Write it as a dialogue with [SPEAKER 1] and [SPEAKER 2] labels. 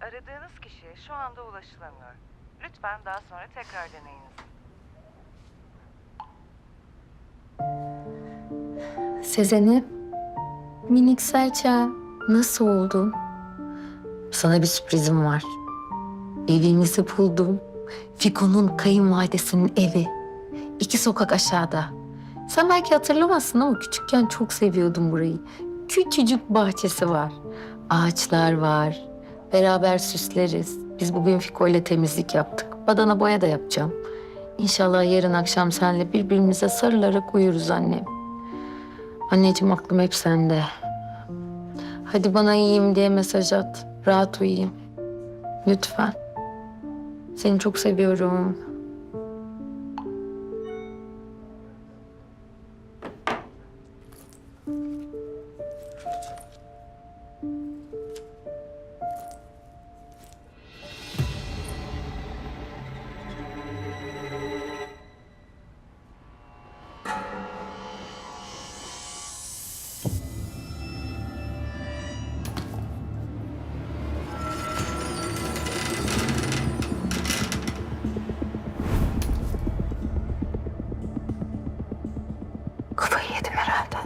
[SPEAKER 1] Aradığınız kişiye şu anda ulaşılamıyor. Lütfen daha sonra tekrar deneyiniz.
[SPEAKER 2] Sezen'im, minik serçe nasıl oldun? Sana bir sürprizim var. Evimizi buldum. Fiko'nun kayınvalidesinin evi. İki sokak aşağıda. Sen belki hatırlamazsın ama küçükken çok seviyordum burayı. Küçücük bahçesi var. Ağaçlar var. Beraber süsleriz. Biz bugün Fiko ile temizlik yaptık. Badana boya da yapacağım. İnşallah yarın akşam seninle birbirimize sarılarak uyuruz annem. Anneciğim aklım hep sende. Hadi bana iyiyim diye mesaj at. Rahat uyuyayım. Lütfen. Seni çok seviyorum. Kafayı yedim herhalde.